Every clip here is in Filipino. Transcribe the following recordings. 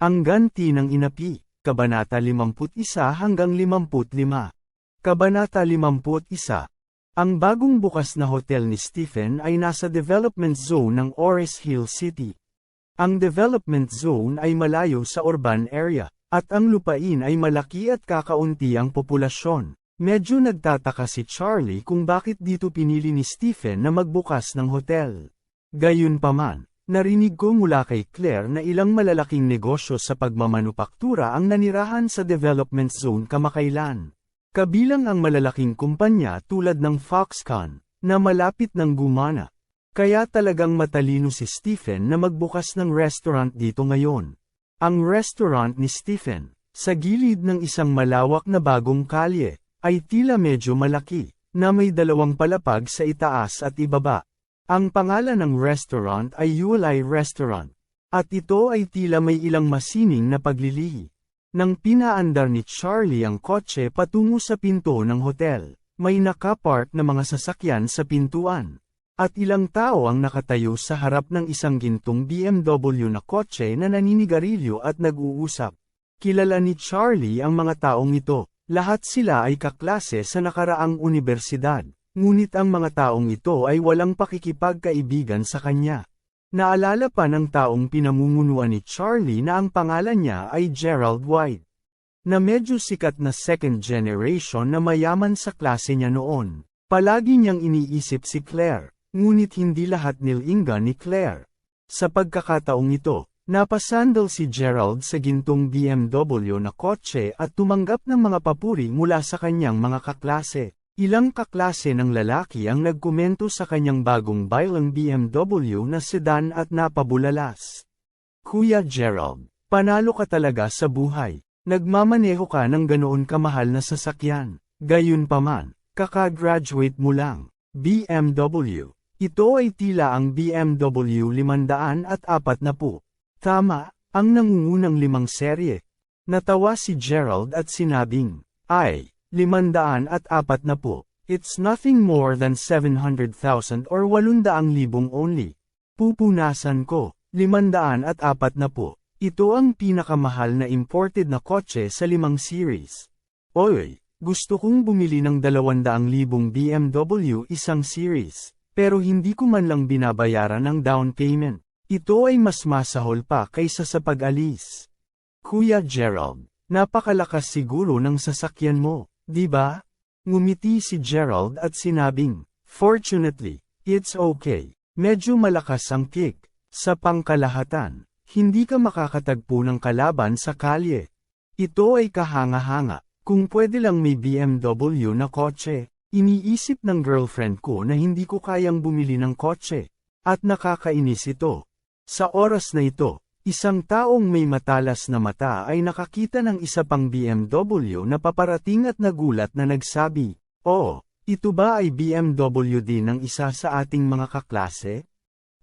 Ang ganti ng inapi, Kabanata 51 hanggang 55. Kabanata 51. Ang bagong bukas na hotel ni Stephen ay nasa development zone ng Ores Hill City. Ang development zone ay malayo sa urban area, at ang lupain ay malaki at kakaunti ang populasyon. Medyo nagtataka si Charlie kung bakit dito pinili ni Stephen na magbukas ng hotel. Gayunpaman, narinig ko mula kay Claire na ilang malalaking negosyo sa pagmamanupaktura ang nanirahan sa development zone kamakailan. Kabilang ang malalaking kumpanya tulad ng Foxconn, na malapit ng gumana. Kaya talagang matalino si Stephen na magbukas ng restaurant dito ngayon. Ang restaurant ni Stephen, sa gilid ng isang malawak na bagong kalye, ay tila medyo malaki, na may dalawang palapag sa itaas at ibaba. Ang pangalan ng restaurant ay Yuelai Restaurant, at ito ay tila may ilang masining na paglilihi. Nang pinaandar ni Charlie ang kotse patungo sa pinto ng hotel, may nakapark na mga sasakyan sa pintuan. At ilang tao ang nakatayo sa harap ng isang gintong BMW na kotse na naninigarilyo at nag-uusap. Kilala ni Charlie ang mga taong ito, lahat sila ay kaklase sa nakaraang universidad, ngunit ang mga taong ito ay walang pakikipagkaibigan sa kanya. Naalala pa ng taong pinamumunuan ni Charlie na ang pangalan niya ay Gerald White. Na medyo sikat na second generation na mayaman sa klase niya noon. Palagi niyang iniisip si Claire, ngunit hindi lahat nilinga ni Claire. Sa pagkakataong ito, Napasandal si Gerald sa gintong BMW na kotse at tumanggap ng mga papuri mula sa kanyang mga kaklase. Ilang kaklase ng lalaki ang nagkomento sa kanyang bagong bilang BMW na sedan at napabulalas. Kuya Gerald, panalo ka talaga sa buhay. Nagmamaneho ka ng ganoon kamahal na sasakyan. Gayunpaman, kakagraduate mo lang. BMW. Ito ay tila ang BMW 500 at 40. Tama, ang nangungunang limang serye. Natawa si Gerald at sinabing, ay, limandaan at apat na po. It's nothing more than 700,000 or 800,000 only. Pupunasan ko, limandaan at apat na po. Ito ang pinakamahal na imported na kotse sa limang series. Oy, gusto kong bumili ng 200,000 BMW isang series, pero hindi ko man lang binabayaran ng down payment. Ito ay mas masahol pa kaysa sa pag-alis. Kuya Gerald, napakalakas siguro ng sasakyan mo, di ba? Ngumiti si Gerald at sinabing, Fortunately, it's okay. Medyo malakas ang kick. Sa pangkalahatan, hindi ka makakatagpo ng kalaban sa kalye. Ito ay kahanga-hanga. Kung pwede lang may BMW na kotse, iniisip ng girlfriend ko na hindi ko kayang bumili ng kotse. At nakakainis ito. Sa oras na ito, isang taong may matalas na mata ay nakakita ng isa pang BMW na paparating at nagulat na nagsabi, Oh, ito ba ay BMW din ng isa sa ating mga kaklase?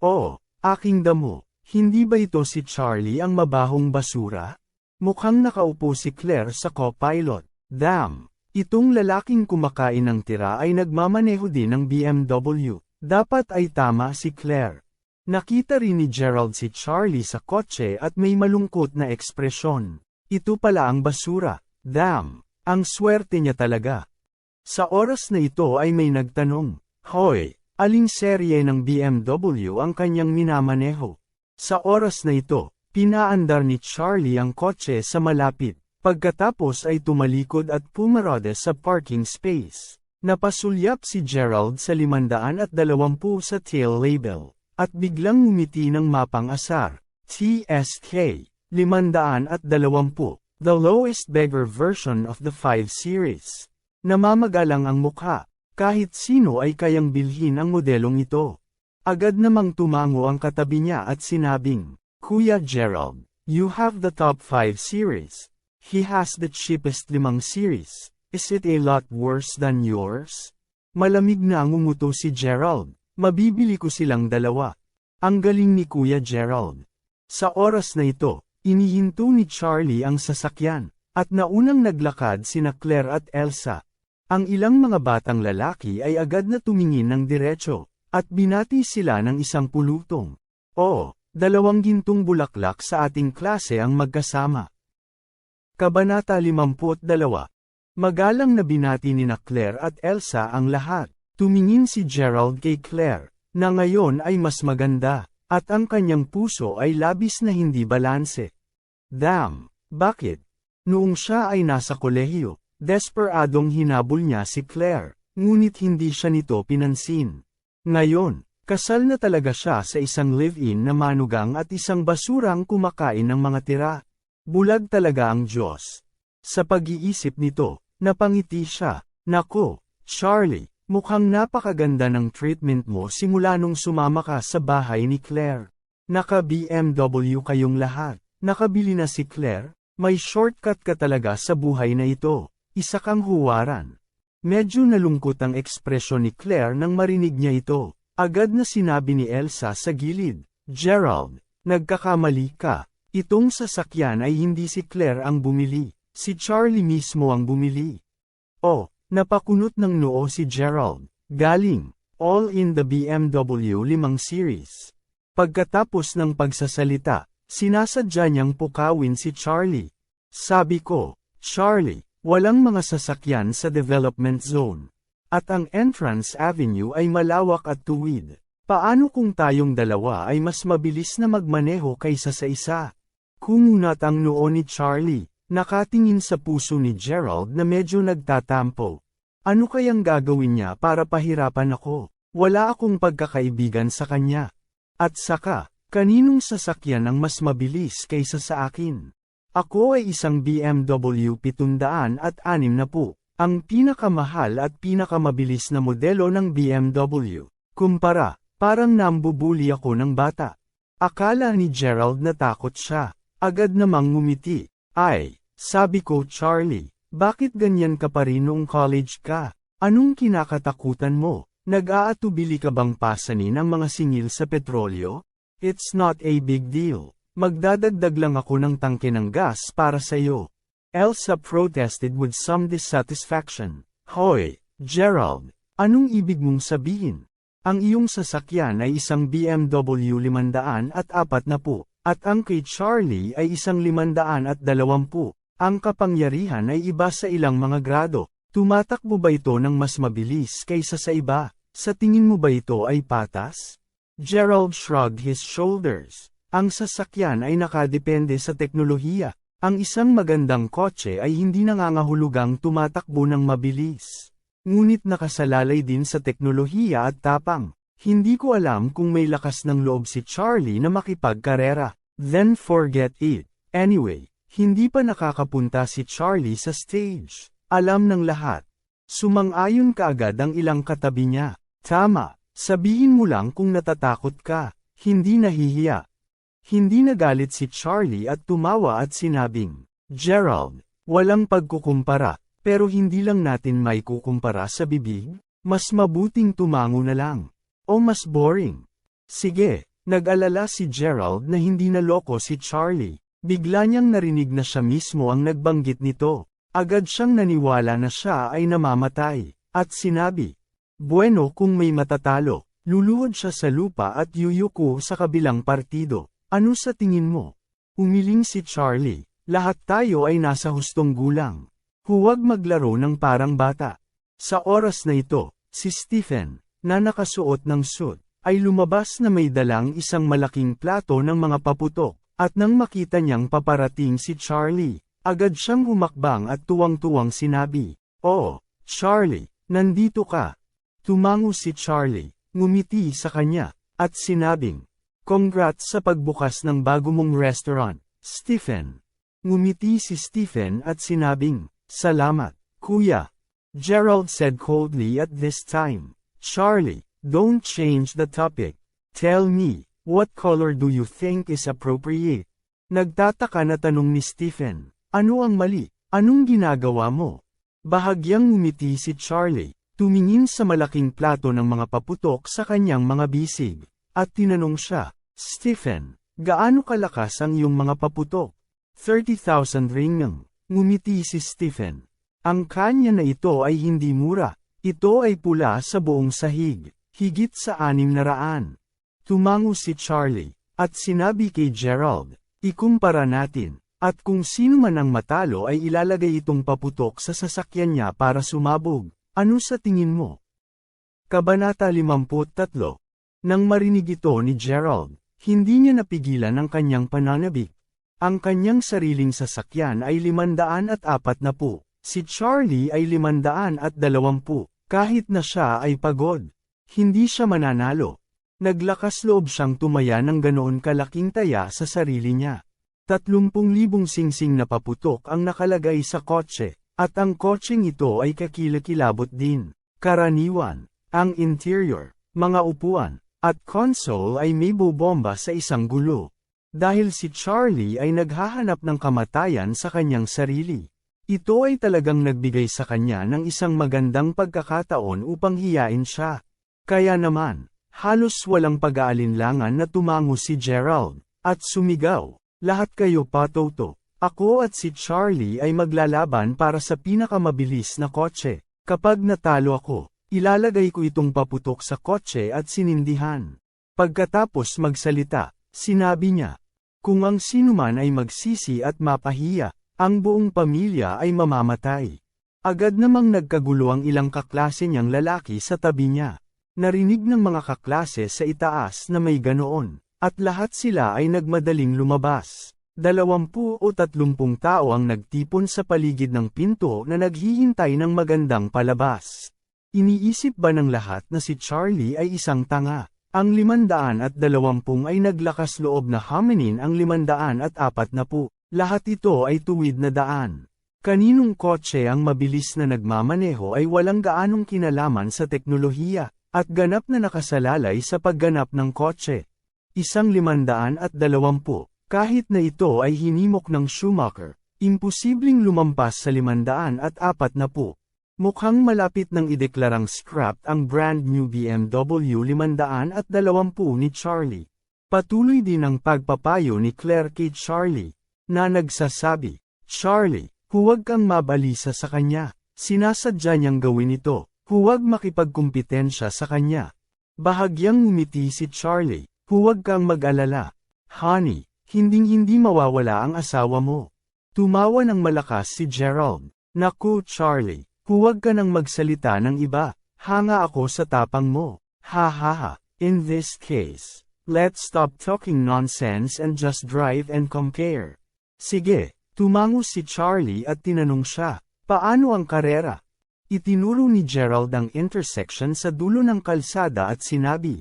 Oh, aking damo, hindi ba ito si Charlie ang mabahong basura? Mukhang nakaupo si Claire sa co-pilot. Damn! Itong lalaking kumakain ng tira ay nagmamaneho din ng BMW. Dapat ay tama si Claire. Nakita rin ni Gerald si Charlie sa kotse at may malungkot na ekspresyon. Ito pala ang basura. Damn! Ang swerte niya talaga. Sa oras na ito ay may nagtanong, Hoy, aling serye ng BMW ang kanyang minamaneho? Sa oras na ito, pinaandar ni Charlie ang kotse sa malapit. Pagkatapos ay tumalikod at pumarode sa parking space. Napasulyap si Gerald sa 520 sa tail label at biglang ngumiti ng mapang asar. TSK 520, the lowest beggar version of the 5 series. Namamagalang ang mukha, kahit sino ay kayang bilhin ang modelong ito. Agad namang tumango ang katabi niya at sinabing, Kuya Gerald, You have the top 5 series. He has the cheapest limang series. Is it a lot worse than yours? Malamig na ang umuto si Gerald. Mabibili ko silang dalawa. Ang galing ni Kuya Gerald. Sa oras na ito, inihinto ni Charlie ang sasakyan, at naunang naglakad sina Claire at Elsa. Ang ilang mga batang lalaki ay agad na tumingin ng diretso, at binati sila ng isang pulutong. Oo, dalawang gintong bulaklak sa ating klase ang magkasama. Kabanata 52 Magalang na binati ni na Claire at Elsa ang lahat. Tumingin si Gerald kay Claire, na ngayon ay mas maganda, at ang kanyang puso ay labis na hindi balanse. Damn, bakit? Noong siya ay nasa kolehiyo, desperadong hinabol niya si Claire, ngunit hindi siya nito pinansin. Ngayon, kasal na talaga siya sa isang live-in na manugang at isang basurang kumakain ng mga tira. Bulag talaga ang Diyos. Sa pag-iisip nito, napangiti siya. Nako, Charlie, mukhang napakaganda ng treatment mo simula nung sumama ka sa bahay ni Claire. Naka-BMW kayong lahat. Nakabili na si Claire, may shortcut ka talaga sa buhay na ito. Isa kang huwaran. Medyo nalungkot ang ekspresyon ni Claire nang marinig niya ito. Agad na sinabi ni Elsa sa gilid, Gerald, nagkakamali ka. Itong sasakyan ay hindi si Claire ang bumili, si Charlie mismo ang bumili. Oh, napakunot ng noo si Gerald, galing, all in the BMW 5 Series. Pagkatapos ng pagsasalita, sinasadya niyang pukawin si Charlie. Sabi ko, Charlie, walang mga sasakyan sa development zone. At ang entrance avenue ay malawak at tuwid. Paano kung tayong dalawa ay mas mabilis na magmaneho kaysa sa isa? Kumunat ang noo ni Charlie, nakatingin sa puso ni Gerald na medyo nagtatampo. Ano kayang gagawin niya para pahirapan ako? Wala akong pagkakaibigan sa kanya. At saka, kaninong sasakyan ang mas mabilis kaysa sa akin? Ako ay isang BMW 700 at 6 na po, ang pinakamahal at pinakamabilis na modelo ng BMW. Kumpara, parang nambubuli ako ng bata. Akala ni Gerald na takot siya. Agad namang ngumiti. Ay, sabi ko Charlie, bakit ganyan ka pa rin noong college ka? Anong kinakatakutan mo? Nag-aatubili ka bang pasanin ang mga singil sa petrolyo? It's not a big deal. Magdadagdag lang ako ng tangke ng gas para sa'yo. Elsa protested with some dissatisfaction. Hoy, Gerald, anong ibig mong sabihin? Ang iyong sasakyan ay isang BMW 500 at apat na po. At ang kay Charlie ay isang limandaan at dalawampu. Ang kapangyarihan ay iba sa ilang mga grado. Tumatakbo ba ito ng mas mabilis kaysa sa iba? Sa tingin mo ba ito ay patas? Gerald shrugged his shoulders. Ang sasakyan ay nakadepende sa teknolohiya. Ang isang magandang kotse ay hindi nangangahulugang tumatakbo ng mabilis. Ngunit nakasalalay din sa teknolohiya at tapang. Hindi ko alam kung may lakas ng loob si Charlie na makipagkarera. Then forget it. Anyway, hindi pa nakakapunta si Charlie sa stage. Alam ng lahat. Sumang-ayon kaagad ang ilang katabi niya. Tama, sabihin mo lang kung natatakot ka. Hindi nahihiya. Hindi nagalit si Charlie at tumawa at sinabing, Gerald, walang pagkukumpara, pero hindi lang natin may kukumpara sa bibig, mas mabuting tumango na lang. O mas boring. Sige, nag-alala si Gerald na hindi naloko si Charlie. Bigla niyang narinig na siya mismo ang nagbanggit nito. Agad siyang naniwala na siya ay namamatay. At sinabi, Bueno kung may matatalo, luluhod siya sa lupa at yuyuko sa kabilang partido. Ano sa tingin mo? Umiling si Charlie. Lahat tayo ay nasa hustong gulang. Huwag maglaro ng parang bata. Sa oras na ito, si Stephen, na nakasuot ng suit, ay lumabas na may dalang isang malaking plato ng mga paputok, at nang makita niyang paparating si Charlie, agad siyang humakbang at tuwang-tuwang sinabi, Oh, Charlie, nandito ka. Tumango si Charlie, ngumiti sa kanya, at sinabing, Congrats sa pagbukas ng bago mong restaurant, Stephen. Ngumiti si Stephen at sinabing, Salamat, Kuya. Gerald said coldly at this time. Charlie, don't change the topic. Tell me, what color do you think is appropriate? Nagtataka na tanong ni Stephen, ano ang mali? Anong ginagawa mo? Bahagyang ngumiti si Charlie, tumingin sa malaking plato ng mga paputok sa kanyang mga bisig, at tinanong siya, Stephen, gaano kalakas ang iyong mga paputok? 30,000 ringgit. Ngumiti si Stephen. Ang kanya na ito ay hindi mura. Ito ay pula sa buong sahig, higit sa anim na raan. Tumango si Charlie, at sinabi kay Gerald, ikumpara natin, at kung sino man ang matalo ay ilalagay itong paputok sa sasakyan niya para sumabog. Ano sa tingin mo? Kabanata 53 Nang marinig ito ni Gerald, hindi niya napigilan ang kanyang pananabik. Ang kanyang sariling sasakyan ay limandaan at apat na po. Si Charlie ay limandaan at dalawampu. Kahit na siya ay pagod. Hindi siya mananalo. Naglakas loob siyang tumaya ng ganoon kalaking taya sa sarili niya. Tatlumpung libong singsing na paputok ang nakalagay sa kotse, at ang kotseng ito ay kakilakilabot din. Karaniwan, ang interior, mga upuan, at console ay may bobomba sa isang gulo. Dahil si Charlie ay naghahanap ng kamatayan sa kanyang sarili. Ito ay talagang nagbigay sa kanya ng isang magandang pagkakataon upang hiyain siya. Kaya naman, halos walang pag-aalinlangan na tumango si Gerald, at sumigaw, lahat kayo patoto. Ako at si Charlie ay maglalaban para sa pinakamabilis na kotse. Kapag natalo ako, ilalagay ko itong paputok sa kotse at sinindihan. Pagkatapos magsalita, sinabi niya, kung ang sinuman ay magsisi at mapahiya, ang buong pamilya ay mamamatay. Agad namang nagkagulo ang ilang kaklase niyang lalaki sa tabi niya. Narinig ng mga kaklase sa itaas na may ganoon, at lahat sila ay nagmadaling lumabas. Dalawampu o tatlumpung tao ang nagtipon sa paligid ng pinto na naghihintay ng magandang palabas. Iniisip ba ng lahat na si Charlie ay isang tanga? Ang limandaan at dalawampung ay naglakas loob na haminin ang limandaan at apat na po. Lahat ito ay tuwid na daan. Kaninong kotse ang mabilis na nagmamaneho ay walang gaanong kinalaman sa teknolohiya, at ganap na nakasalalay sa pagganap ng kotse. Isang limandaan at dalawampu, kahit na ito ay hinimok ng Schumacher, imposibleng lumampas sa limandaan at apat na po. Mukhang malapit nang ideklarang scrapped ang brand new BMW 520 ni Charlie. Patuloy din ang pagpapayo ni Claire kay Charlie na nagsasabi, Charlie, huwag kang mabalisa sa kanya, sinasadya niyang gawin ito, huwag makipagkumpetensya sa kanya. Bahagyang ngumiti si Charlie, huwag kang mag-alala. Honey, hinding-hindi mawawala ang asawa mo. Tumawa ng malakas si Gerald. Naku Charlie, huwag ka nang magsalita ng iba, hanga ako sa tapang mo. Ha ha ha, in this case, let's stop talking nonsense and just drive and compare. Sige, tumango si Charlie at tinanong siya, paano ang karera? Itinuro ni Gerald ang intersection sa dulo ng kalsada at sinabi,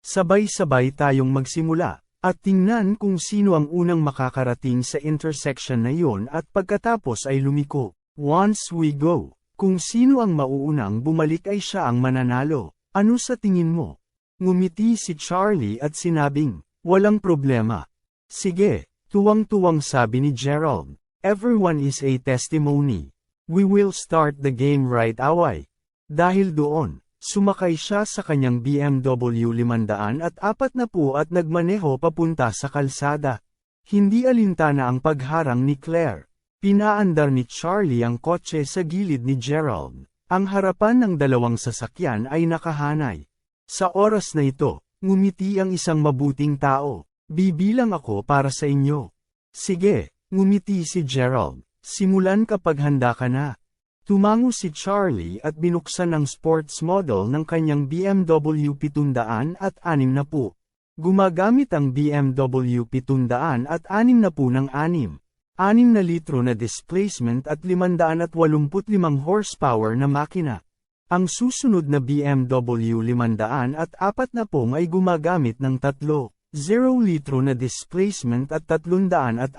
Sabay-sabay tayong magsimula, at tingnan kung sino ang unang makakarating sa intersection na yon at pagkatapos ay lumiko. Once we go, kung sino ang mauunang bumalik ay siya ang mananalo. Ano sa tingin mo? Ngumiti si Charlie at sinabing, walang problema. Sige, Tuwang-tuwang sabi ni Gerald. Everyone is a testimony. We will start the game right away. Dahil doon, sumakay siya sa kanyang BMW 500 at apat na po at nagmaneho papunta sa kalsada. Hindi alintana ang pagharang ni Claire. Pinaandar ni Charlie ang kotse sa gilid ni Gerald. Ang harapan ng dalawang sasakyan ay nakahanay. Sa oras na ito, ngumiti ang isang mabuting tao. Bibilang ako para sa inyo. Sige, ngumiti si Gerald. Simulan kapag handa ka na. Tumango si Charlie at binuksan ang sports model ng kanyang BMW 700 at 6 na po. Gumagamit ang BMW 700 at 6 na po ng 6. 6 na litro na displacement at 585 horsepower na makina. Ang susunod na BMW 500 at 4 na pong ay gumagamit ng tatlo. 0 litro na displacement at 340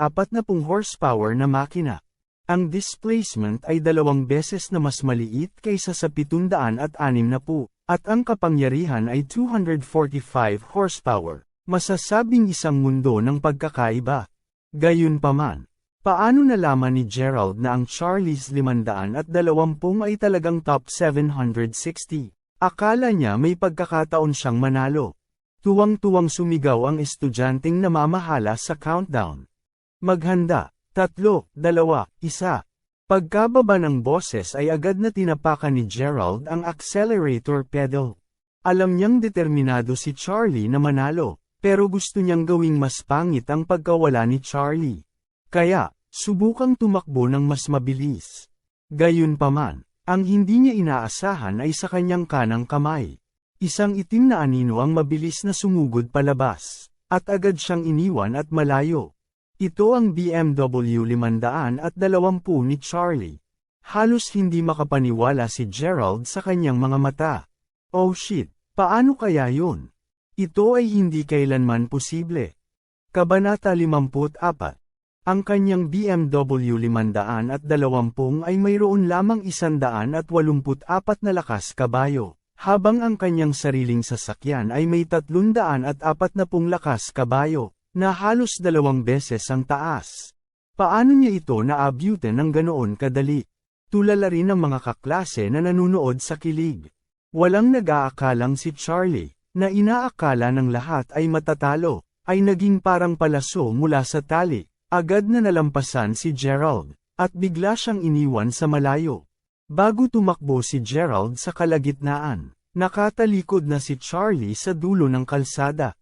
horsepower na makina. Ang displacement ay dalawang beses na mas maliit kaysa sa 760 at ang kapangyarihan ay 245 horsepower. Masasabing isang mundo ng pagkakaiba. Gayunpaman, paano nalaman ni Gerald na ang Charlie's 520 ay talagang top 760? Akala niya may pagkakataon siyang manalo. Tuwang-tuwang sumigaw ang estudyanteng namamahala sa countdown. Maghanda, tatlo, dalawa, isa. Pagkababa ng boses ay agad na tinapakan ni Gerald ang accelerator pedal. Alam niyang determinado si Charlie na manalo, pero gusto niyang gawing mas pangit ang pagkawala ni Charlie. Kaya, subukang tumakbo ng mas mabilis. Gayunpaman, ang hindi niya inaasahan ay sa kanyang kanang kamay. Isang itim na anino ang mabilis na sumugod palabas, at agad siyang iniwan at malayo. Ito ang BMW 520 ni Charlie. Halos hindi makapaniwala si Gerald sa kanyang mga mata. Oh shit, paano kaya yun? Ito ay hindi kailanman posible. Kabanata 54 Ang kanyang BMW 520 ay mayroon lamang 184 na lakas kabayo, habang ang kanyang sariling sasakyan ay may 340 lakas kabayo, na halos dalawang beses ang taas. Paano niya ito naabutin ng ganoon kadali? Tulala rin ang mga kaklase na nanunood sa kilig. Walang nag-aakalang si Charlie, na inaakala ng lahat ay matatalo, ay naging parang palaso mula sa tali, agad na nalampasan si Gerald, at bigla siyang iniwan sa malayo. Bago tumakbo si Gerald sa kalagitnaan, nakatalikod na si Charlie sa dulo ng kalsada.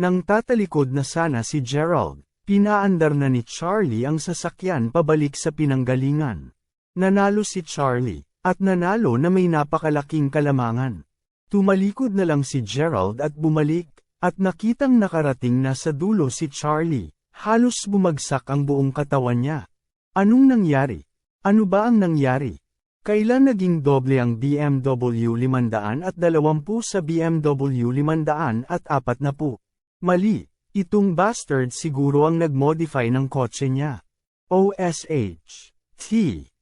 Nang tatalikod na sana si Gerald, pinaandar na ni Charlie ang sasakyan pabalik sa pinanggalingan. Nanalo si Charlie, at nanalo na may napakalaking kalamangan. Tumalikod na lang si Gerald at bumalik, at nakitang nakarating na sa dulo si Charlie, halos bumagsak ang buong katawan niya. Anong nangyari? Ano ba ang nangyari? Kailan naging doble ang BMW 500 at 20 sa BMW 500 at 40? Mali, itong bastard siguro ang nagmodify ng kotse niya. OSH. T.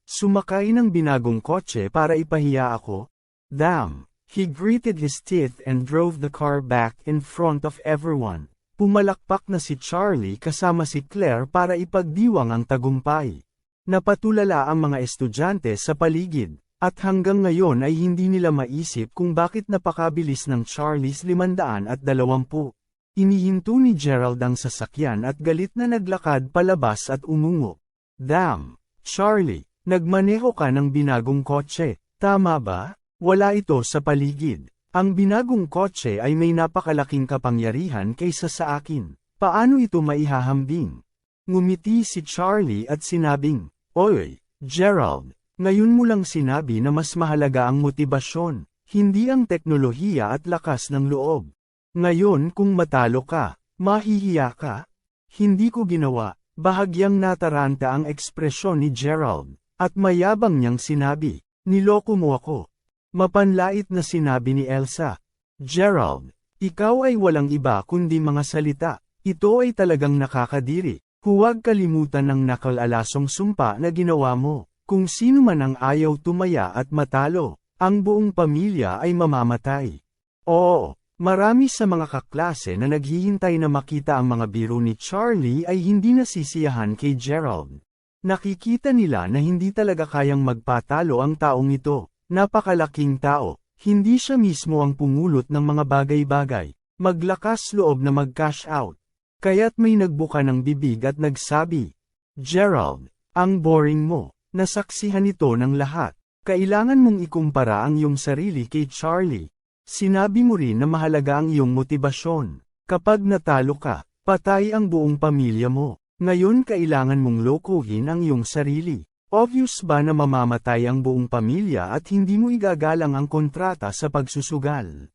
Sumakay ng binagong kotse para ipahiya ako? Damn. He gritted his teeth and drove the car back in front of everyone. Pumalakpak na si Charlie kasama si Claire para ipagdiwang ang tagumpay. Napatulala ang mga estudyante sa paligid, at hanggang ngayon ay hindi nila maisip kung bakit napakabilis ng Charlie's 520. Inihinto ni Gerald ang sasakyan at galit na naglakad palabas at umungo. Damn! Charlie, nagmaneho ka ng binagong kotse, tama ba? Wala ito sa paligid. Ang binagong kotse ay may napakalaking kapangyarihan kaysa sa akin. Paano ito maihahambing? Ngumiti si Charlie at sinabing, Oy, Gerald, ngayon mo lang sinabi na mas mahalaga ang motibasyon, hindi ang teknolohiya at lakas ng loob. Ngayon kung matalo ka, mahihiya ka? Hindi ko ginawa, bahagyang nataranta ang ekspresyon ni Gerald, at mayabang niyang sinabi, niloko mo ako. Mapanlait na sinabi ni Elsa. Gerald, ikaw ay walang iba kundi mga salita. Ito ay talagang nakakadiri. Huwag kalimutan ng nakalalasong sumpa na ginawa mo. Kung sino man ang ayaw tumaya at matalo, ang buong pamilya ay mamamatay. Oo, marami sa mga kaklase na naghihintay na makita ang mga biro ni Charlie ay hindi nasisiyahan kay Gerald. Nakikita nila na hindi talaga kayang magpatalo ang taong ito. Napakalaking tao, hindi siya mismo ang pumulot ng mga bagay-bagay, maglakas loob na mag-cash out. Kaya't may nagbuka ng bibig at nagsabi, Gerald, ang boring mo, nasaksihan ito ng lahat. Kailangan mong ikumpara ang iyong sarili kay Charlie. Sinabi mo rin na mahalaga ang iyong motibasyon. Kapag natalo ka, patay ang buong pamilya mo. Ngayon kailangan mong lokohin ang iyong sarili. Obvious ba na mamamatay ang buong pamilya at hindi mo igagalang ang kontrata sa pagsusugal?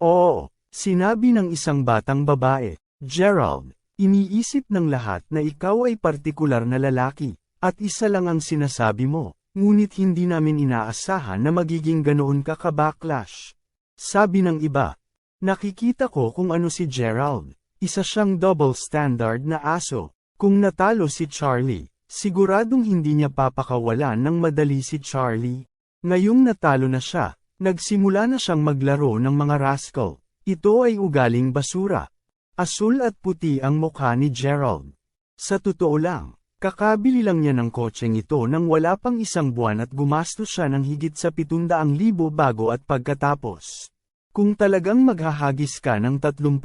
Oo, sinabi ng isang batang babae, Gerald, iniisip ng lahat na ikaw ay partikular na lalaki, at isa lang ang sinasabi mo, ngunit hindi namin inaasahan na magiging ganoon ka ka-backlash. Sabi ng iba, nakikita ko kung ano si Gerald, isa siyang double standard na aso, kung natalo si Charlie, Siguradong hindi niya papakawalan ng madali si Charlie. Ngayong natalo na siya, nagsimula na siyang maglaro ng mga rascal. Ito ay ugaling basura. Asul at puti ang mukha ni Gerald. Sa totoo lang, kakabili lang niya ng kotseng ito nang wala pang isang buwan at gumastos siya ng higit sa 700,000 bago at pagkatapos. Kung talagang maghahagis ka ng 30,000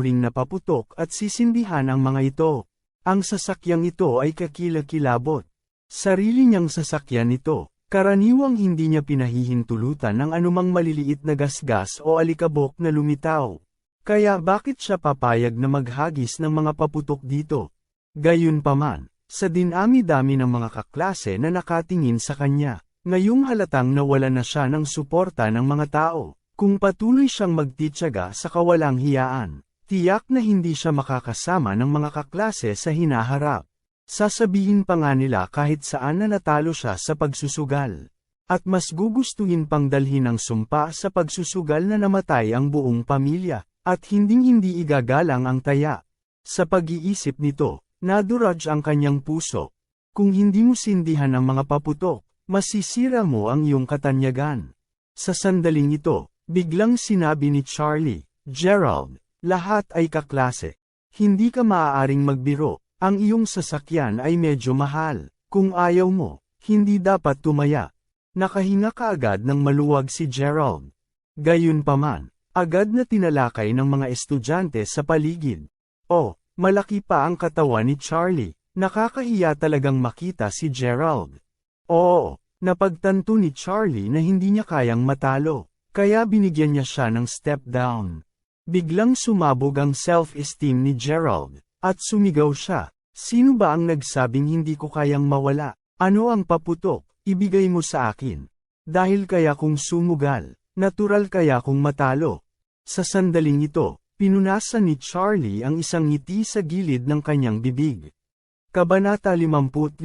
ring na paputok at sisindihan ang mga ito, ang sasakyang ito ay kakilakilabot. Sarili niyang sasakyan ito, karaniwang hindi niya pinahihintulutan ng anumang maliliit na gasgas o alikabok na lumitaw. Kaya bakit siya papayag na maghagis ng mga paputok dito? Gayunpaman, sa dinami-dami ng mga kaklase na nakatingin sa kanya, ngayong halatang nawala na siya ng suporta ng mga tao. Kung patuloy siyang magtityaga sa kawalang hiyaan, tiyak na hindi siya makakasama ng mga kaklase sa hinaharap. Sasabihin pa nga nila kahit saan na natalo siya sa pagsusugal. At mas gugustuhin pang dalhin ang sumpa sa pagsusugal na namatay ang buong pamilya, at hinding-hindi igagalang ang taya. Sa pag-iisip nito, naduraj ang kanyang puso. Kung hindi mo sindihan ang mga paputok, masisira mo ang iyong katanyagan. Sa sandaling ito, Biglang sinabi ni Charlie, Gerald, lahat ay kaklase. Hindi ka maaaring magbiro, ang iyong sasakyan ay medyo mahal. Kung ayaw mo, hindi dapat tumaya. Nakahinga ka agad ng maluwag si Gerald. Gayunpaman, agad na tinalakay ng mga estudyante sa paligid. Oh, malaki pa ang katawan ni Charlie. Nakakahiya talagang makita si Gerald. Oo, napagtanto ni Charlie na hindi niya kayang matalo. Kaya binigyan niya siya ng step down. Biglang sumabog ang self-esteem ni Gerald, at sumigaw siya. Sino ba ang nagsabing hindi ko kayang mawala? Ano ang paputok? Ibigay mo sa akin. Dahil kaya kong sumugal, natural kaya kong matalo. Sa sandaling ito, pinunasan ni Charlie ang isang ngiti sa gilid ng kanyang bibig. Kabanata 55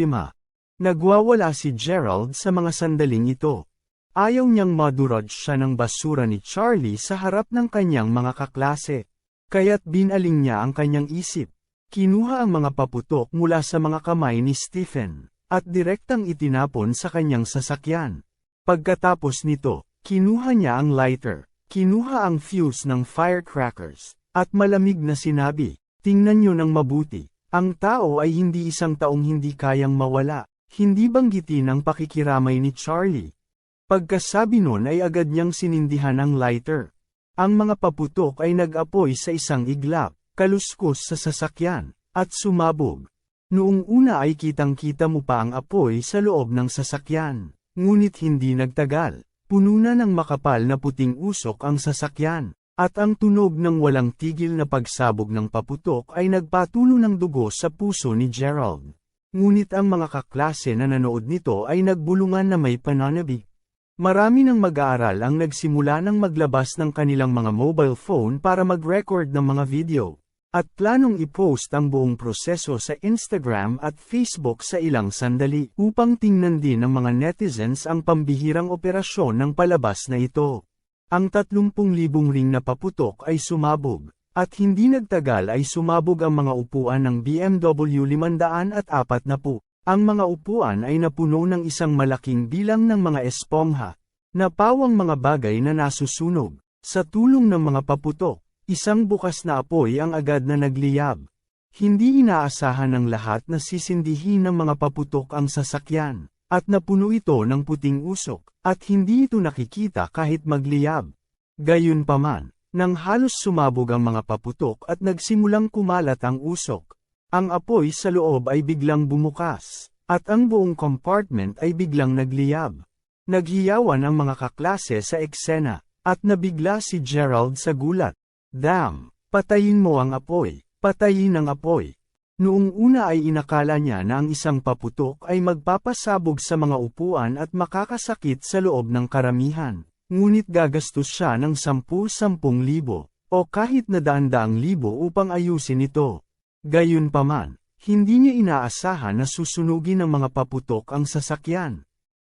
Nagwawala si Gerald sa mga sandaling ito. Ayaw niyang maduraj siya ng basura ni Charlie sa harap ng kanyang mga kaklase. Kaya't binaling niya ang kanyang isip. Kinuha ang mga paputok mula sa mga kamay ni Stephen, at direktang itinapon sa kanyang sasakyan. Pagkatapos nito, kinuha niya ang lighter, kinuha ang fuse ng firecrackers, at malamig na sinabi, tingnan niyo ng mabuti, ang tao ay hindi isang taong hindi kayang mawala, hindi banggitin ang pakikiramay ni Charlie. Pagkasabi nun ay agad niyang sinindihan ang lighter. Ang mga paputok ay nag-apoy sa isang iglap, kaluskos sa sasakyan, at sumabog. Noong una ay kitang-kita mo pa ang apoy sa loob ng sasakyan, ngunit hindi nagtagal. Puno na ng makapal na puting usok ang sasakyan, at ang tunog ng walang tigil na pagsabog ng paputok ay nagpatulo ng dugo sa puso ni Gerald. Ngunit ang mga kaklase na nanood nito ay nagbulungan na may pananabik. Marami ng mag-aaral ang nagsimula ng maglabas ng kanilang mga mobile phone para mag-record ng mga video, at planong i-post ang buong proseso sa Instagram at Facebook sa ilang sandali upang tingnan din ng mga netizens ang pambihirang operasyon ng palabas na ito. Ang 30,000 ring na paputok ay sumabog, at hindi nagtagal ay sumabog ang mga upuan ng BMW 540. Ang mga upuan ay napuno ng isang malaking bilang ng mga espongha, na pawang mga bagay na nasusunog. Sa tulong ng mga paputok, isang bukas na apoy ang agad na nagliyab. Hindi inaasahan ng lahat na sisindihin ng mga paputok ang sasakyan, at napuno ito ng puting usok, at hindi ito nakikita kahit magliyab. Gayunpaman, nang halos sumabog ang mga paputok at nagsimulang kumalat ang usok, ang apoy sa loob ay biglang bumukas, at ang buong compartment ay biglang nagliyab. Naghiyawan ang mga kaklase sa eksena, at nabigla si Gerald sa gulat. Damn! Patayin mo ang apoy, patayin ang apoy. Noong una ay inakala niya na ang isang paputok ay magpapasabog sa mga upuan at makakasakit sa loob ng karamihan. Ngunit gagastos siya ng 10-10 libo, o kahit na daan-daang libo upang ayusin ito. Gayunpaman, hindi niya inaasahan na susunugin ng mga paputok ang sasakyan.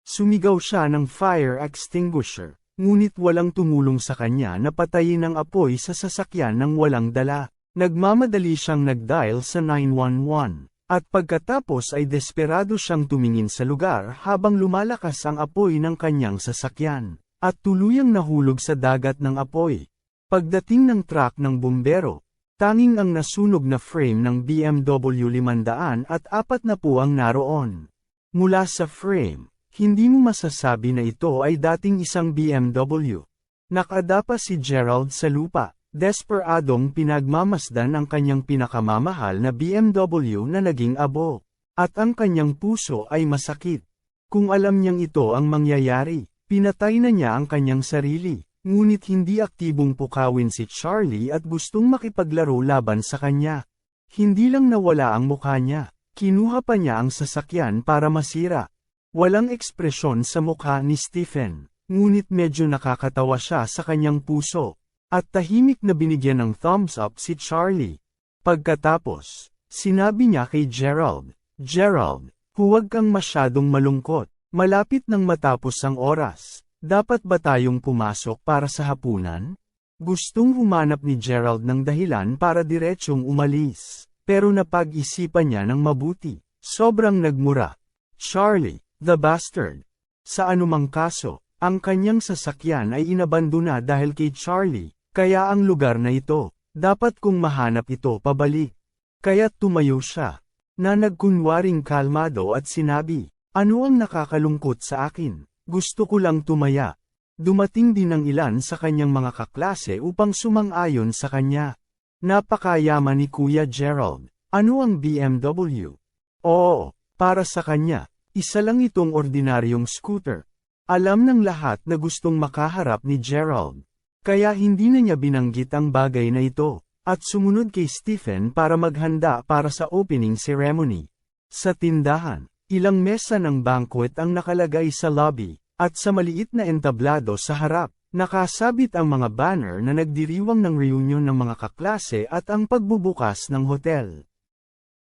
Sumigaw siya ng fire extinguisher, ngunit walang tumulong sa kanya na patayin ang apoy sa sasakyan ng walang dala. Nagmamadali siyang nagdial sa 911, at pagkatapos ay desperado siyang tumingin sa lugar habang lumalakas ang apoy ng kanyang sasakyan, at tuluyang nahulog sa dagat ng apoy. Pagdating ng truck ng bumbero, Tanging ang nasunog na frame ng BMW 500 at apat na po ang naroon. Mula sa frame, hindi mo masasabi na ito ay dating isang BMW. Nakadapa si Gerald sa lupa, desperadong pinagmamasdan ang kanyang pinakamamahal na BMW na naging abo. At ang kanyang puso ay masakit. Kung alam niyang ito ang mangyayari, pinatay na niya ang kanyang sarili. Ngunit hindi aktibong pukawin si Charlie at gustong makipaglaro laban sa kanya. Hindi lang nawala ang mukha niya, kinuha pa niya ang sasakyan para masira. Walang ekspresyon sa mukha ni Stephen, ngunit medyo nakakatawa siya sa kanyang puso. At tahimik na binigyan ng thumbs up si Charlie. Pagkatapos, sinabi niya kay Gerald, Gerald, huwag kang masyadong malungkot. Malapit nang matapos ang oras. Dapat ba tayong pumasok para sa hapunan? Gustong humanap ni Gerald ng dahilan para diretsyong umalis. Pero napag-isipan niya ng mabuti. Sobrang nagmura. Charlie, the bastard. Sa anumang kaso, ang kanyang sasakyan ay inabandona dahil kay Charlie, kaya ang lugar na ito, dapat kong mahanap ito pabalik. Kaya tumayo siya, na nagkunwaring kalmado at sinabi, ano ang nakakalungkot sa akin? Gusto ko lang tumaya. Dumating din ang ilan sa kanyang mga kaklase upang sumang-ayon sa kanya. Napakayaman ni Kuya Gerald. Ano ang BMW? Oo, para sa kanya, isa lang itong ordinaryong scooter. Alam ng lahat na gustong makaharap ni Gerald. Kaya hindi na niya binanggit ang bagay na ito, at sumunod kay Stephen para maghanda para sa opening ceremony. Sa tindahan, Ilang mesa ng banquet ang nakalagay sa lobby, at sa maliit na entablado sa harap, nakasabit ang mga banner na nagdiriwang ng reunion ng mga kaklase at ang pagbubukas ng hotel.